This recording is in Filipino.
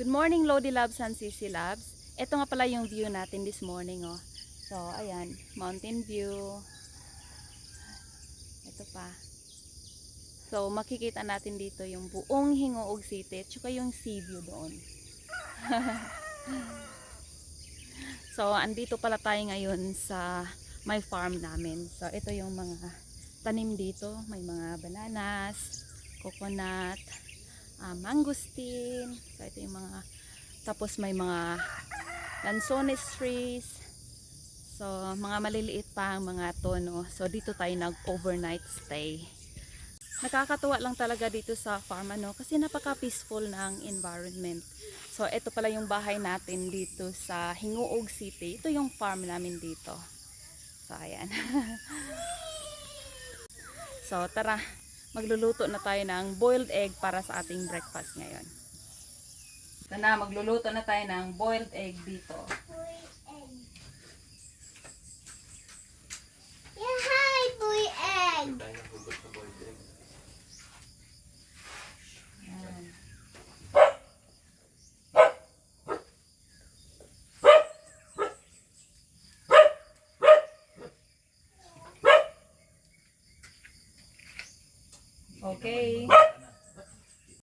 Good morning, Lodi Labs and Sisi Labs. Ito nga pala yung view natin this morning, oh. So, ayan, mountain view. Ito pa. So, makikita natin dito yung buong Hingoog City, tsaka yung sea view doon. so, andito pala tayo ngayon sa my farm namin. So, ito yung mga tanim dito. May mga bananas, coconut, ah, mangosteen. So, ito yung mga, tapos may mga lansones trees. So, mga maliliit pa ang mga tono. So, dito tayo nag-overnight stay. Nakakatuwa lang talaga dito sa farm ano kasi napaka-peaceful ng environment. So, ito pala yung bahay natin dito sa Hinguog City. Ito yung farm namin dito. So, ayan. so, tara. Magluluto na tayo ng boiled egg para sa ating breakfast ngayon. Ito na, magluluto na tayo ng boiled egg dito. Yeah, hi, boy egg. Ayan. Okay.